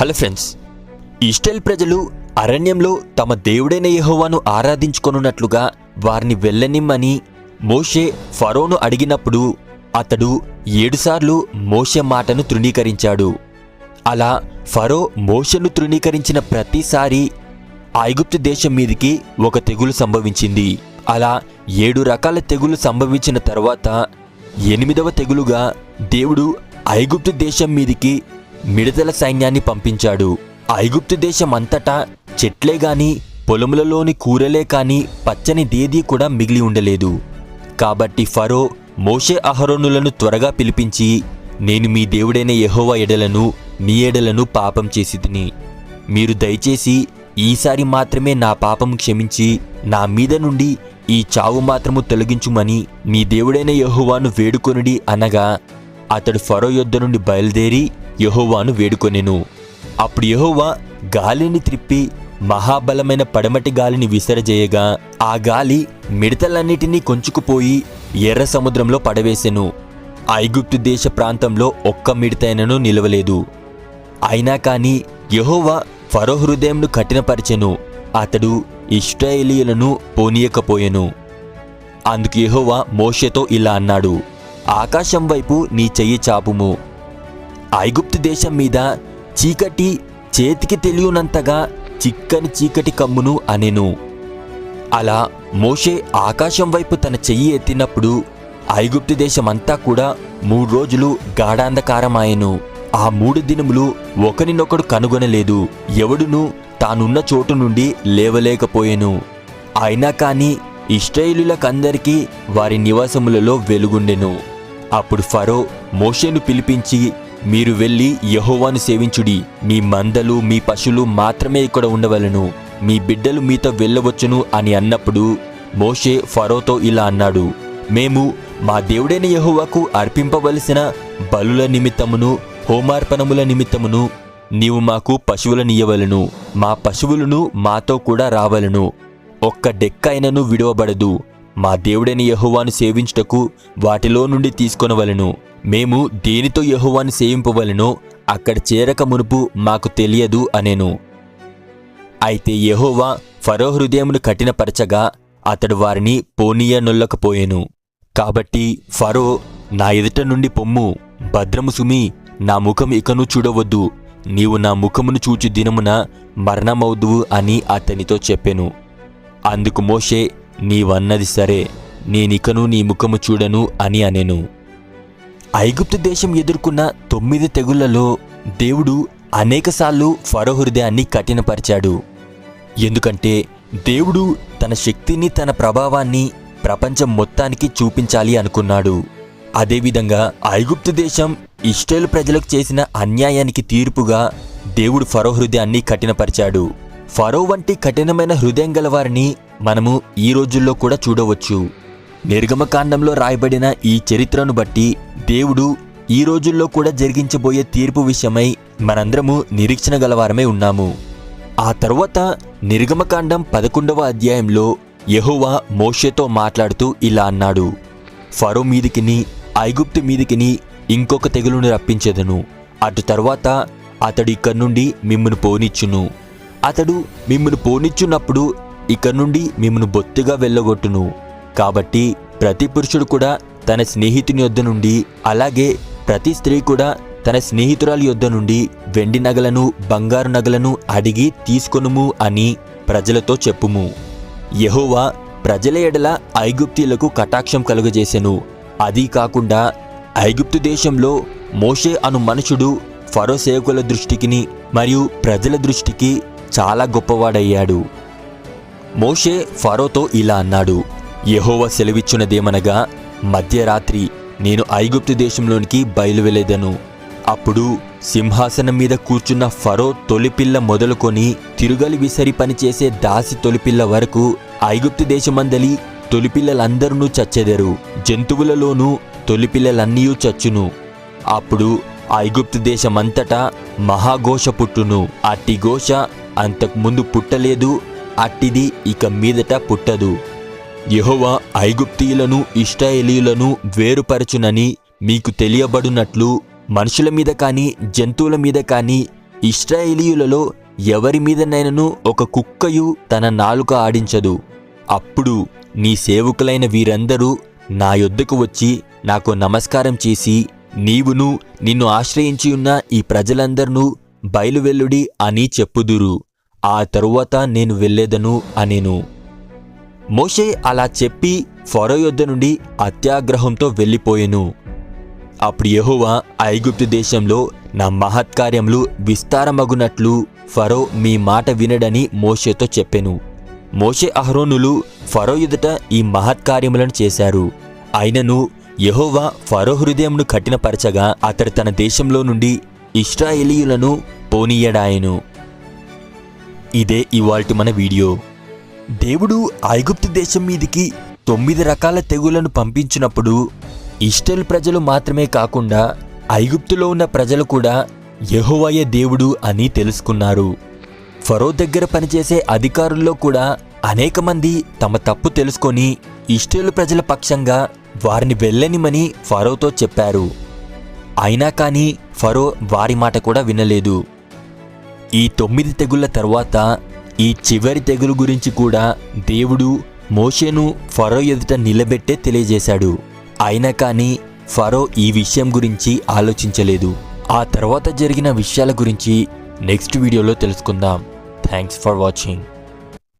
Hello friends Israel ప్రజలు అరణ్యంలో తమ దేవుడైన యహోవాను ఆరాధించుకొనున్నట్లుగా వారిని వెళ్ళనిమ్మని మోషే ఫరోను అడిగినప్పుడు అతడు ఏడుసార్లు మోషే మాటను తృణీకరించాడు. అలా ఫరో మోషను తృణీకరించిన ప్రతిసారి ఐగుప్తు దేశం మీదికి ఒక తెగులు సంభవించింది. అలా ఏడు రకాల తెగులు సంభవించిన తర్వాత ఎనిమిదవ తెగులుగా దేవుడు ఐగుప్తు దేశం మీదికి మిడతల సైన్యాన్ని పంపించాడు. ఐగుప్తు దేశం అంతటా చెట్లే గాని పొలములలోని కూరలే కాని పచ్చని దేదీ కూడా మిగిలి ఉండలేదు. కాబట్టి ఫరో మోషే అహరోనులను త్వరగా పిలిపించి నేను మీ దేవుడైన యహోవా ఎడలను మీ ఎడలను పాపం చేసి తిని మీరు దయచేసి ఈసారి మాత్రమే నా పాపం క్షమించి నా మీద నుండి ఈ చావు మాత్రము తొలగించుమని మీ దేవుడైన యహోవాను వేడుకొనుడి అనగా అతడు ఫరో యొద్ద నుండి బయలుదేరి యహోవాను వేడుకొనెను. అప్పుడు యహోవా గాలిని త్రిప్పి మహాబలమైన పడమటి గాలిని విసరజేయగా ఆ గాలి మిడతలన్నిటినీ కొంచుకుపోయి ఎర్ర సముద్రంలో పడవేసెను. ఐగుప్తు దేశ ప్రాంతంలో ఒక్క మిడతైనను నిలవలేదు. అయినా కాని యహోవా ఫరో హృదయంను కఠినపరిచెను. అతడు ఇష్టాయేలీయులను పోనీయకపోయెను. అందుకు యహోవా మోషేతో ఇలా అన్నాడు ఆకాశం వైపు నీ చెయ్యి చాపుము. ఐగుప్తు దేశం మీద చీకటి చేతికి తెలియనంతగా చిక్కని చీకటి కమ్మును అనెను. అలా మోషే ఆకాశం వైపు తన చెయ్యి ఎత్తినప్పుడు ఐగుప్తు దేశమంతా కూడా మూడు రోజులు గాఢాంధకారమాయెను. ఆ మూడు దినములు ఒకరినొకడు కనుగొనలేదు. ఎవడును తానున్న చోటు నుండి లేవలేకపోయెను. అయినా కాని ఇష్టైలులకందరికీ వారి నివాసములలో వెలుగుండెను. అప్పుడు ఫరో మోషేను పిలిపించి మీరు వెళ్ళి యహోవాను సేవించుడి. మీ మందలు మీ పశువులు మాత్రమే ఇక్కడ ఉండవలను. మీ బిడ్డలు మీతో వెళ్ళవచ్చును అని అన్నప్పుడు మోషే ఫరోతో ఇలా అన్నాడు మేము మా దేవుడైన యహోవాకు అర్పింపవలసిన బలుల నిమిత్తమును హోమార్పణముల నిమిత్తమును నీవు మాకు పశువులనియవలను మా పశువులను మాతో కూడా రావలను. ఒక్క డెక్కైనను విడవబడదు. మా దేవుడైన యహోవాను సేవించుటకు వాటిలో నుండి తీసుకొనవలను. మేము దేనితో యహోవాను సేవింపవలనో అక్కడ చేరక మునుపు మాకు తెలియదు అనేను. అయితే యహోవా ఫరో హృదయమును కఠినపరచగా అతడు వారిని పోనీయనొల్లకపోయెను కాబట్టి ఫరో నా ఎదుట నుండి పొమ్ము భద్రము సుమి నా ముఖం ఇకను చూడవద్దు నీవు నా ముఖమును చూచి దినమున మరణమవుదువు అని అతనితో చెప్పెను. అందుకు మోషే నీవన్నది సరే నేనికను నీ ముఖము చూడను అని అనెను. ఐగుప్తు దేశం ఎదుర్కొన్న తొమ్మిది తెగుళ్ళలో దేవుడు అనేకసార్లు ఫరో హృదయాన్ని కఠినపరిచాడు. ఎందుకంటే దేవుడు తన శక్తిని తన ప్రభావాన్ని ప్రపంచం మొత్తానికి చూపించాలి అనుకున్నాడు. అదేవిధంగా ఐగుప్తు దేశం ఇస్రాయేల్ ప్రజలకు చేసిన అన్యాయానికి తీర్పుగా దేవుడు ఫరో హృదయాన్ని కఠినపరిచాడు. ఫరో వంటి కఠినమైన హృదయం గలవారిని మనము ఈ రోజుల్లో కూడా చూడవచ్చు. నిర్గమకాండంలో రాయబడిన ఈ చరిత్రను బట్టి దేవుడు ఈ రోజుల్లో కూడా జరిగించబోయే తీర్పు విషయమై మనందరము నిరీక్షణ గలవారమే ఉన్నాము. ఆ తరువాత నిర్గమకాండం పదకొండవ అధ్యాయంలో యెహోవా మోషేతో మాట్లాడుతూ ఇలా అన్నాడు ఫరో మీదికిని ఐగుప్తు మీదికిని ఇంకొక తెగులును రప్పించెదను. అటు తర్వాత అతడు ఇక్కడి నుండి మిమ్మను పోనిచ్చును. అతడు మిమ్మను పోనిచ్చున్నప్పుడు ఇక్కడి నుండి మిమ్మను బొత్తిగా వెళ్ళగొట్టును. కాబట్టి ప్రతి పురుషుడు కూడా తన స్నేహితుని యొద్ద నుండి అలాగే ప్రతి స్త్రీ కూడా తన స్నేహితురాలి యొద్ద నుండి వెండి నగలను బంగారు నగలను అడిగి తీసుకొనుము అని ప్రజలతో చెప్పుము. యహోవా ప్రజల ఎడల ఐగుప్తీలకు కటాక్షం కలుగజేసెను. అది కాకుండా ఐగుప్తు దేశంలో మోషే అను మనుషుడు ఫరో సేవకుల దృష్టికిని మరియు ప్రజల దృష్టికి చాలా గొప్పవాడయ్యాడు. మోషే ఫరోతో ఇలా అన్నాడు యహోవ సెలవిచ్చున్నదేమనగా మధ్యరాత్రి నేను ఐగుప్తు దేశంలోనికి బయలువెళ్ళేదను. అప్పుడు సింహాసనం మీద కూర్చున్న ఫరో తొలిపిల్ల మొదలుకొని తిరుగలి విసరి పనిచేసే దాసి తొలిపిల్ల వరకు ఐగుప్తు దేశమందలి తొలిపిల్లలందరూ చచ్చెదరు. జంతువులలోనూ తొలిపిల్లలన్నీయూ చచ్చును. అప్పుడు ఐగుప్తు దేశమంతటా మహాఘోష పుట్టును. అట్టి ఘోష అంతకుముందు పుట్టలేదు అట్టిది ఇక మీదట పుట్టదు. యెహోవా ఐగుప్తీయులను ఇష్టాయేలీయులను వేరుపరచునని మీకు తెలియబడునట్లు మనుషుల మీద కానీ జంతువుల మీద కానీ ఇస్రాయేలీయులలో ఎవరి మీదనైనను ఒక కుక్కయు తన నాలుక ఆడించదు. అప్పుడు నీ సేవకులైన వీరందరూ నా యొద్దకు వచ్చి నాకు నమస్కారం చేసి నీవును నిన్ను ఆశ్రయించి ఉన్న ఈ ప్రజలందరినూ బయలువెల్లుడి అని చెప్పుదురు. ఆ తరువాత నేను వెళ్ళేదను అనేను. మోషే అలా చెప్పి ఫరో యొద్ద నుండి అత్యాగ్రహంతో వెళ్ళిపోయెను. అప్పుడు యెహోవా ఐగుప్తు దేశంలో నా మహత్కార్యములు విస్తారమగునట్లు ఫరో మీ మాట వినడని మోషేతో చెప్పెను. మోషే అహరోనులు ఫరో ఎదుట ఈ మహత్కార్యములను చేశారు. అయినను యహోవా ఫరో హృదయంను కఠినపరచగా అతడు తన దేశంలో నుండి ఇస్రాయేలీయులను పోనీయడాయను. ఇదే ఇవాల్టి మన వీడియో. దేవుడు ఐగుప్తు దేశం మీదికి తొమ్మిది రకాల తెగులను పంపించినప్పుడు ఇస్టల్ ప్రజలు మాత్రమే కాకుండా ఐగుప్తులో ఉన్న ప్రజలు కూడా యహోవయ దేవుడు అని తెలుసుకున్నారు. ఫరో దగ్గర పనిచేసే అధికారుల్లో కూడా అనేక మంది తమ తప్పు తెలుసుకొని ఇస్టేలు ప్రజల పక్షంగా వారిని వెళ్ళనిమని ఫరోతో చెప్పారు. అయినా కానీ ఫరో వారి మాట కూడా వినలేదు. ఈ తొమ్మిది తెగుళ్ళ తర్వాత ఈ చివరి తెగులు గురించి కూడా దేవుడు మోషేను ఫరో ఎదుట నిలబెట్టే తెలియజేశాడు. అయినా కానీ ఫరో ఈ విషయం గురించి ఆలోచించలేదు. ఆ తర్వాత జరిగిన విషయాల గురించి నెక్స్ట్ వీడియోలో తెలుసుకుందాం. Thanks for watching.